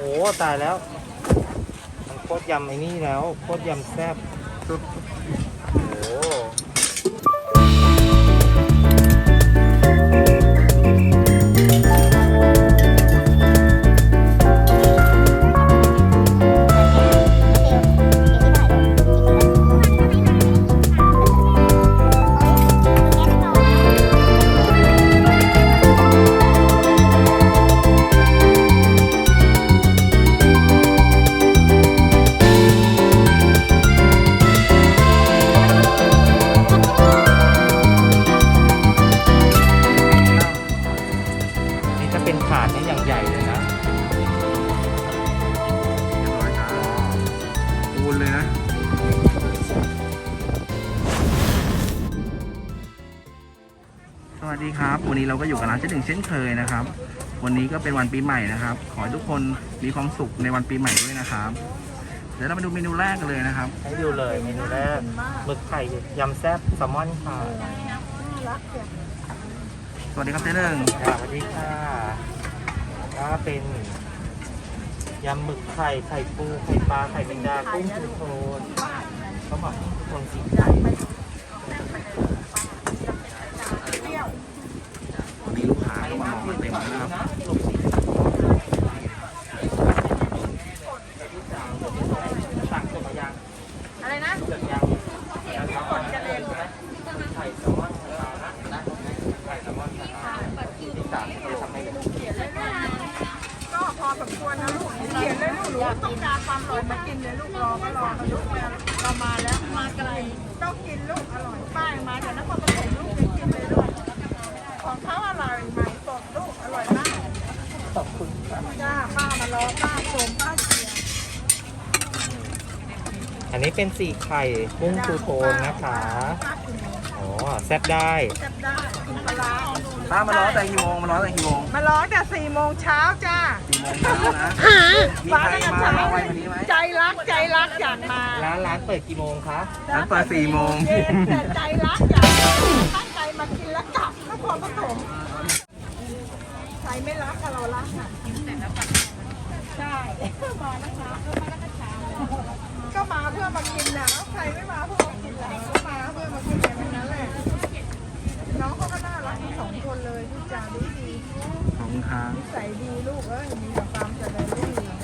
โอ้ตายแล้วมันโคตรยำไอ้นี่แล้วโคตรยำแซ่บ งเช่นเคยนะครับ วันนี้ก็เป็นวันปีใหม่นะครับ ขอให้ทุกคนมีความสุขในวันปีใหม่ด้วยนะครับ เดี๋ยวเรามาดูเมนูแรกกันเลยนะครับ ให้ดูเลยเมนูแรกหมึกไข่ยำแซ่บแซลมอนค่ะสวัสดีครับเจ๊หนึ่งค่ะสวัสดีค่ะก็เป็นยำหมึกไข่ไข่ปูไข่ปลาไข่แมงดากุ้งทูโทนข้าวหมักกุ้งทูโทนสีไข่ วันนี้ลูกค้าก็มารอกันเต็มแล้วนะครับ สั่งตัวมายัง อะไรนะเกิดยังแล้วก็กดกระเด็นไหมไข่แซลมอนไข่ปลานะไข่แซลมอนไข่ปลาที่สามที่ทำให้ก็พอสมควรนะลูกเขียนเลยลูกหนูต้องการความอร่อยมากินเลยลูกรอก็รอมาลูกเรามาแล้วมาไกลต้องกินลูกอร่อยป้ายมาจากนครปฐมลูกยังกินเลยลูกของเขาอร่อยใหมสดลูกอร่อยมาก ข อบคุณครับจ้าป้ามารอป้าชมป้าเชียร์อันนี้เป็นสี่ไข่กุ้งทูโทนนะคะป้ากินอ๋อแซ่บได้ แซ่บได้กินปลาร้าป้ามารอแต่กี่โมงมารอแต่กี่โมงมารอแต่สี่โมงเช้าจ้าสี่โมงเช้านะมีใครมารอไว้วันนี้ไหมใจรักใจรักอยากมาร้านร้านเปิดกี่โมงคะร้านเปิดสี่โมงเย็นแต่ใจรักอยากมาตั้งใจมากินแล้วกลับนครปฐมใค รไม่รักกับเรารักอะใช่มานะคะก็มาเพื่อมากินนะใครไม่มาเพื่อมากินแหละก็มาเพื่อมากินอย่างนั้นแหละน้องเขาก็น่ารักทั้งสองคนเลยทุกอย่างดีดีขอบคุณครับนิสัยดีลูกเอ้ยมีแต่ความเจริญรุ่งเรือง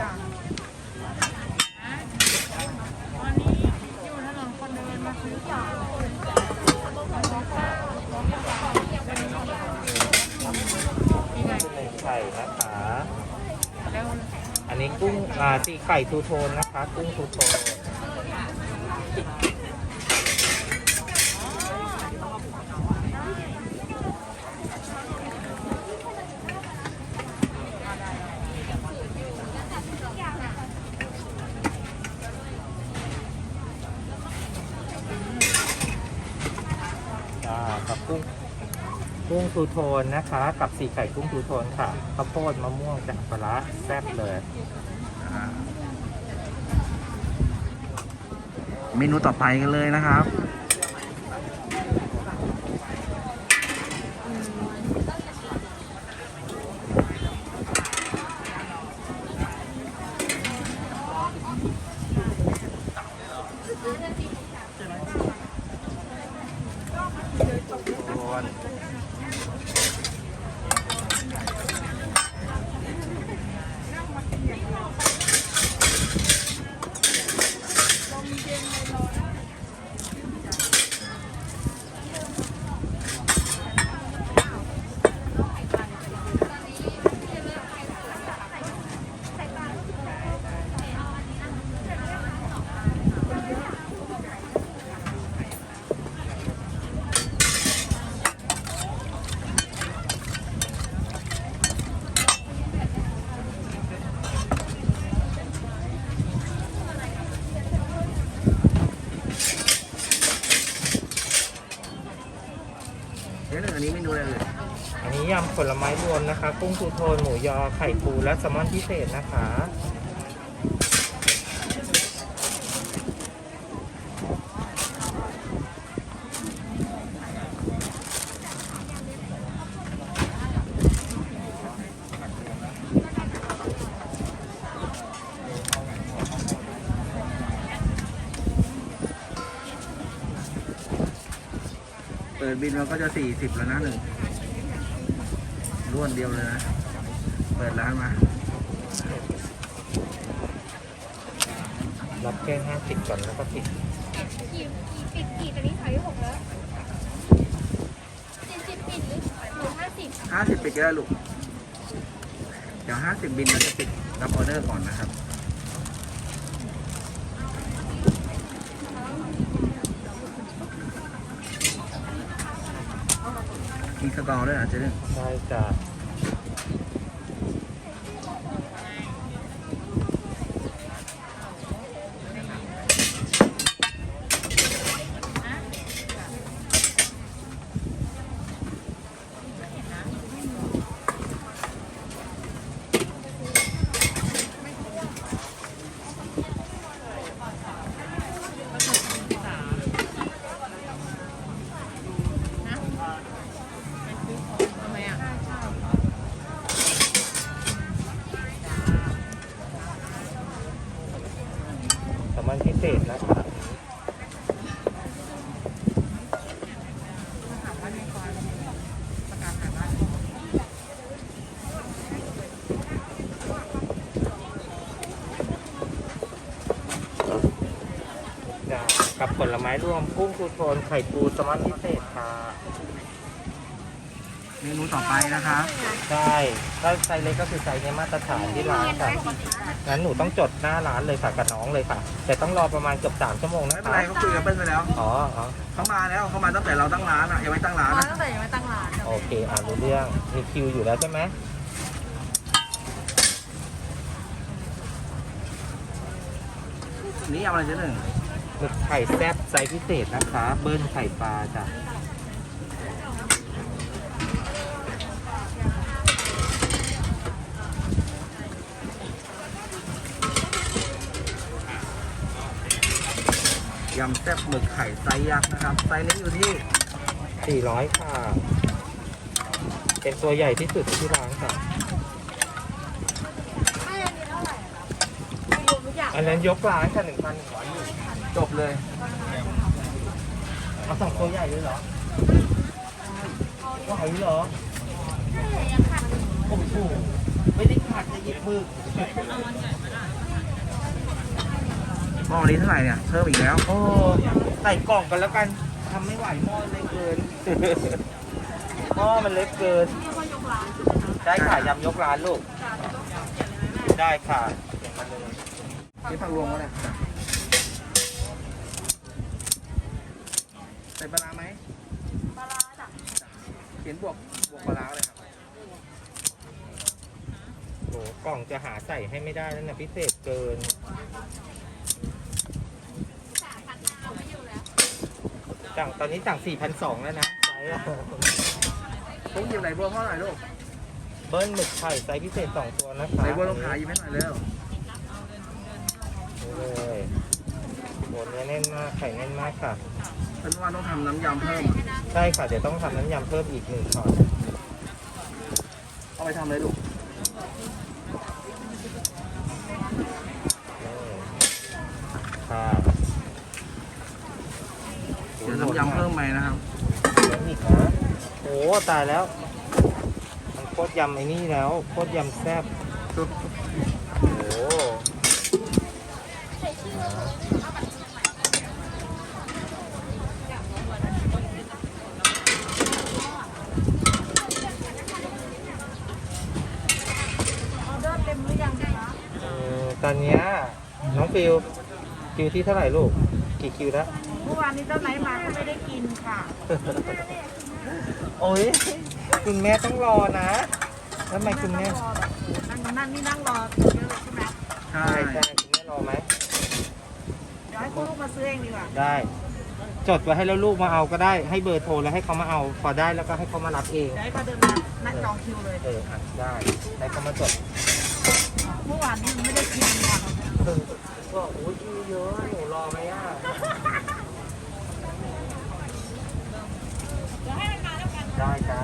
จ้ะ เป็นไข่นะคะ อันนี้กุ้ง อ่าสี่ไข่ทูโทนนะคะกุ้งทูโทนอ่ากับกุ้งกุ้งทูโทนนะคะ กับสี่ไข่กุ้งทูโทนค่ะข้าวโพดมะม่วงจากปลาร้าแซ่บเลย เมนูต่อไปกันเลยนะครับเผลไม้รวมนะคะ กุ้งทูโทนหมูยอไข่ปูและแซลมอนพิเศษนะคะเปิดบินเราก็จะ 40 แล้วนะหนึ่ง ล้วนเดียวเลยนะ เปิดร้านมา รับแค่ห้าสิบก่อนแล้วก็ปิดกี่กี่ปิดกี่ตอนนี้ขายหกแล้วสี่สิบปิดหรือหรือห้าสิบห้าสิบปิดก็ได้ลูก เดี๋ยวห้าสิบบินเราจะปิดรับออเดอร์ก่อนนะครับ มี สกอร์ด้วยนะเจ๊เรื่องใช่จ้ะ เศษนะครับกับผลไม้รวมกุ้งทูโทนไข่ปูสมันพิเศษค่ะ เมนูต่อไปนะครับ ใช่ถ้าไซส์เล็กก็คือไซส์ในมาตรฐานที่ร้านค่ะงั้นหนูต้องจดหน้าร้านเลยค่ะกับน้องเลยค่ะ แต่ต้องรอประมาณเกือบสามชั่วโมงไม่นะเป็นคะไรเขาคุยกับเปิ้ลไปแล้วอ๋ออ๋อเขามาแล้วเขามาตั้งแต่เราตั้งร้านอะยังไม่ตั้งร้านมาอะตั้งแต่ยังไม่ตั้งร้านโอเคอ่านรู้เรื่องมีคิวอยู่แล้วใช่ไหมนี่เอาอะไรเจ๊หนึ่งหมึกไข่แซ่บไซส์พิเศษนะคะ เบิ้ลไข่ปลาจ้ะ ยำแซ่บหมึกไข่ไซส์ยักษ์นะครับ ไซส์นี้อยู่ที่ 400 ค่ะ เป็นตัวใหญ่ที่สุดที่ร้านค่ะไม่อันนี้เท่าไหร่อะรวมทุกอย่างอันนั้นยกร้านค่ะ1,100อยู่จบเลยเอาสองตัวใหญ่เลยเหรอไหวเหรอยังขาดโอ้โหไม่ได้ขาดจะหยิบมือ หม้อนี้เท่าไหร่เนี่ย เพิ่มอีกแล้ว โอ้ใส่กล่องกันแล้วกันทำไม่ไหวหม้อเล็กเกิน หม้อมันเล็กเกิน ได้ค่ะยำยกร้านลูก ได้ค่ะเขียนมาเลยนี่ผักรวมก็ได้ใส่ปลาร้าไหมปลาร้าจ้ะเขียนบวกบวกปลาร้าเลยครับโอ้กล่องจะหาใส่ให้ไม่ได้แล้วนะพิเศษเกิน สามพันห้าไม่อยู่แล้ว สั่งตอนนี้สั่ง4,200แล้วนะไซส์อะต้องหยิบไหลบัวพ่อหน่อยลูกเบิ้ลหมึกไข่ไซส์พิเศษ2ตัวนะคะไหลบัวลงขาหยิบให้หน่อยเร็วนี่เลยโหเนื้อแน่นมากไข่แน่นมากค่ะ เป็นว่าต้องทำน้ำยำเพิ่ม ใช่ค่ะ เดี๋ยวต้องทำน้ำยำเพิ่มอีกหนึ่งช้อนเอาไปทำเลยลูก นี่ค่ะ เดี๋ยวน้ำยำเพิ่มไปนะครับ เดี๋ยวอีกนะโอ้ ตายแล้ว มันโคตรยำไอ้นี่แล้วโคตรยำแซ่บสุดโอ้โหตอยังคะเออตอนเนี้ยน้องฟิวคิวที่เท่าไหร่ลูก กี่คิวแล้ว เมื่อวานนี้เจ้าไหนมาก็ไม่ได้กินค่ะ โอ้ยคุณแม่ต้องรอนะแล้วทำไมคุณแม่นั่งรอแบบนั่งนั่นนี่นั่งรอเยอะเลยใช่ไหมใช่ใช่ใช่คุณแม่รอไหมเดี๋ยวให้คุณลูกมาซื้อเองดีกว่าได้ จดไว้ให้แล้วลูกมาเอาก็ได้ให้เบอร์โทรแล้วให้เขามาเอาพอได้แล้วก็ให้เขามารับเอง เดี๋ยวให้เขาเดินมานัดจองคิวเลยเอออะได้ให้เขามาจดเมื่อวานนี้ไม่ได้กินค่ะเออก็โอ้ยคิวเยอะหนูรอไหมอะได้จ้า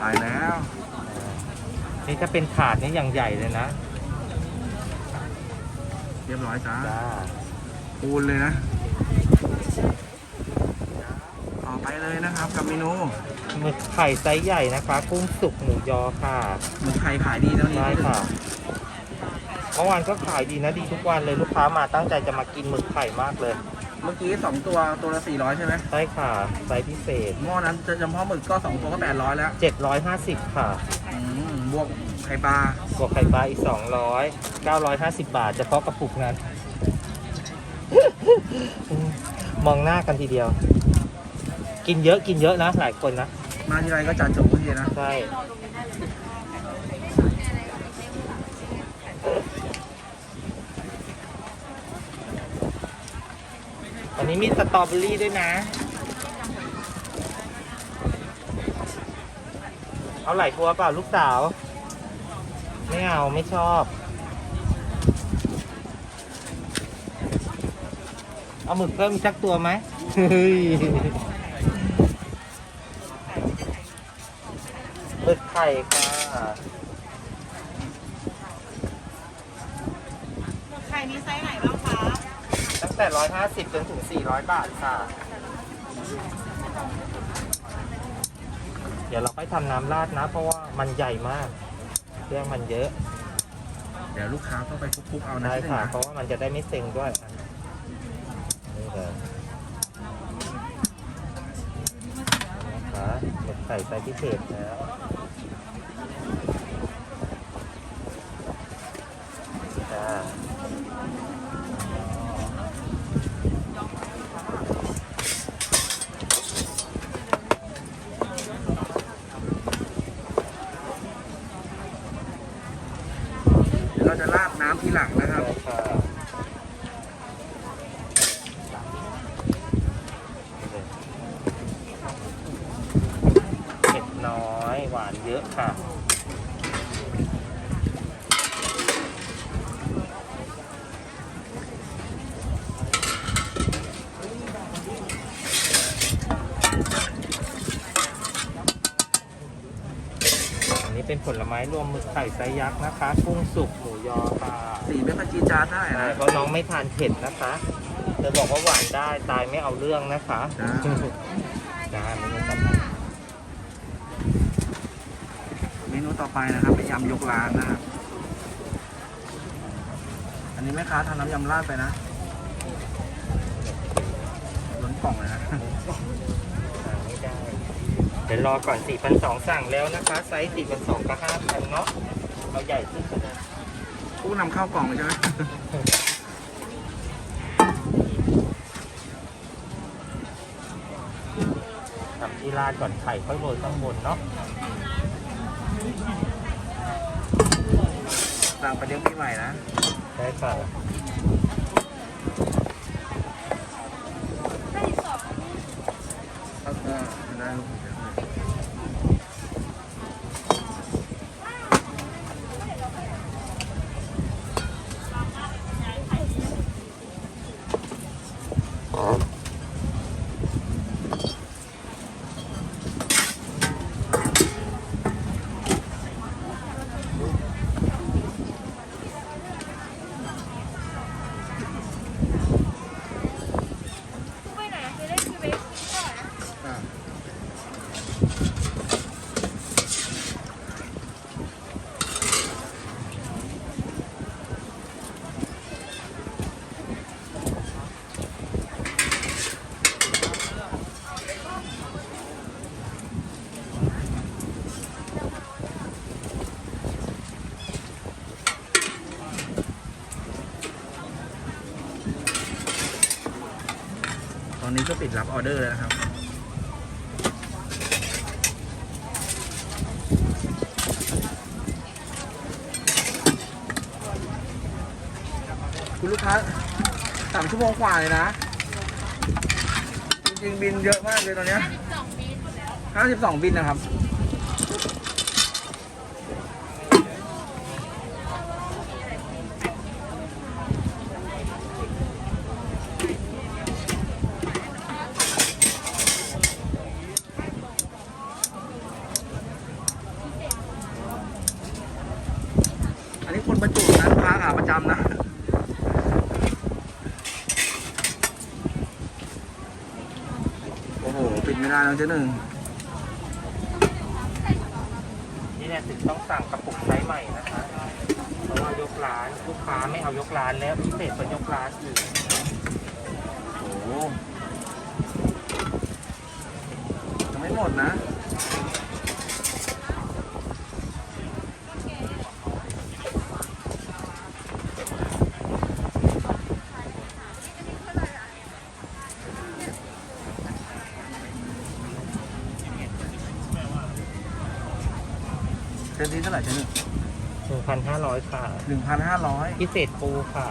ตายแล้ว นี่ถ้าเป็นถาดนี่อย่างใหญ่เลยนะเรียบร้อยจ้าจ้าปูนเลยนะ ต่อไปไปเลยนะครับกับเมนูหมึกไข่ไซส์ใหญ่นะคะ กุ้งสุกหมูยอค่ะหมึกไข่ขายดีแล้วนี่ใช่ค่ะเมื่อวานก็ขายดีนะดีทุกวันเลยลูกค้ามาตั้งใจจะมากินหมึกไข่มากเลยเมื่อกี้สองตัวตัวละสี่ร้อยใช่ไหมใช่ค่ะไซส์พิเศษหม้อนั้นจะเฉพาะหมึกก็สองตัวก็แปดร้อยแล้ว750 ค่ะ อืมบวกไข่ปลาบวกไข่ปลาอีก 200 950 บาทเฉพาะกระปุกนั้น มองหน้ากันทีเดียว กินเยอะกินเยอะนะหลายคนนะ มาทีไรก็จัดจบทุกทีนะ ใช่ นนี้มีสตรอเบอรี่ด้วยนะ เอาไหลบัวเปล่าลูกสาว ไม่เอาไม่ชอบ เอาหมึกเพิ่มอีกสักตัวไหมเฮ้ยหมึกไข่ค่ะ ใครมีไซส์ไหนบ้างคะ ตั้ง แต่150 จนถึง 400 บาทค่ะ เดี๋ยวเราค่อยทำน้ำราดนะ เพราะว่ามันใหญ่มาก เครื่องมันเยอะ เดี๋ยวลูกค้าต้องไปคลุกๆเอานะได้ที่ค่ะนะเพราะว่ามันจะได้ไม่เซ็งด้วยนี่เลยนะคะหมึกไข่ไซส์พิเศษแล้วจ้า เดี๋ยวเราจะราดน้ำที หลังนะครับ ได้ค่ะเผ็ดน้อย หวานเยอะค่ะ อั นนี้เป็นผลไม้รวมหมึกไข่ไซส์ยักษ์นะคะ กุ้งสุกหมูยอค่ะสีไม่ค่อยจีดจาดเท่าไหร่ใช่นะเพราะน้องไม่ทานเผ็ดนะคะเธอบอกว่าหวานได้ตายไม่เอาเรื่องนะคะจ้าจ้าไม่ต้องกลับเมนูต่อไปนะครับเป็นยำยกร้านนะครับอันนี้แม่ค้าทำน้ำยำราดไปนะล้นกล่องเลยนะ สั่งไม่ได้ เดี๋ยวรอก่อน4,200สั่งแล้วนะคะ ไซส์4,200กับ5,000เนาะเอาใหญ่ขึ้นก็ได้ผู้นำเข้ากล่องเลยใช่ไหมทำที่ราดก่อนไข่ค่อยโรยข้างบนเนาะสั่งไปเลี้ยงปีใหม่นะ ได้ค่ะ เออได้ลูกอะตอนนี้ ก็ปิดรับออเดอร์แล้วนะครับ คุณลูกค้าสามชั่วโมงกว่าเลยนะ จริงๆบินเยอะมากเลยตอนเนี้ยห้าสิบสองบินนะครับ อันนี้คนประจุนะลูกค้าขาประจำนะ โอ้โหปิดไม่ได้ได้แล้วเจ๊หนึ่งนี่แหละถึงต้องสั่งกระปุกไซส์ใหม่นะคะเพราะว่ายกร้านลูกค้าไม่เอายกร้านแล้วพิเศษกว่ายกร้านอีกโอ้โหยังไม่หมดนะ ท่าไหร่เจ๊หนึ่งหนึ่งพันห้าร้อยค่ะ หนึ่งพันห้าร้อยพิเศษปูค่ะ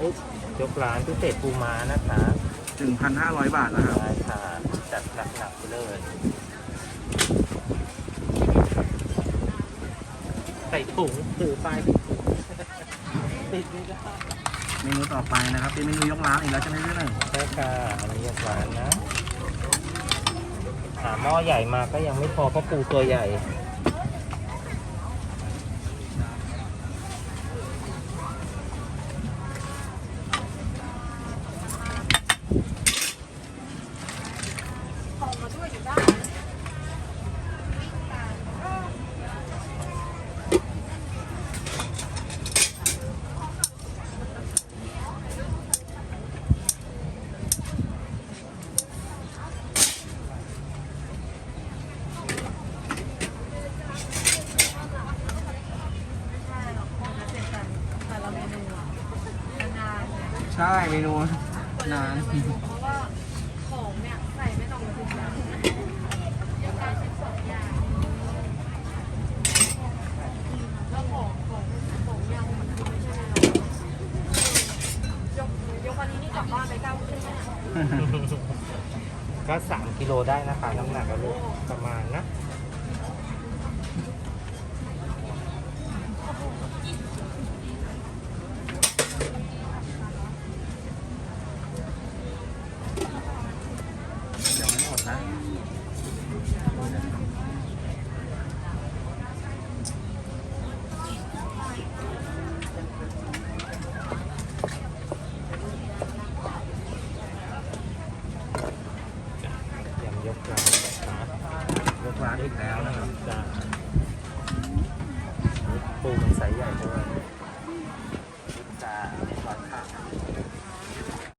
อุ๊ยยกร้านพิเศษปูม้านะคะ หนึ่งพันห้าร้อยบาทนะครับได้ค่ะจัด หนักๆไปเลย ใส่ถุงถือไปติดไม่ได้เมนูต่อไปนะครับ เป็นเมนูยกร้านอีกแล้วใช่ไหมเจ๊หนึ่งใช่ค่ะอันนี้ยกร้านนะหาหม้อใหญ่มาก็ยังไม่พอเพราะปูตัวใหญ่ ของมาด้วยอยู่ได้ ใช่เมนูนานเพราะว่าของเนี่ยใส่ไม่ต้องมาถึงอย่างการชิ้สองอย่างแล้วของของของยังมันคือไม่ใช่เรายกยกวันนี้นี่กลับบ้านไปเก้าครึ่งเนี่ยก็สามกิโลได้นะคะน้ำหนักก็ลูก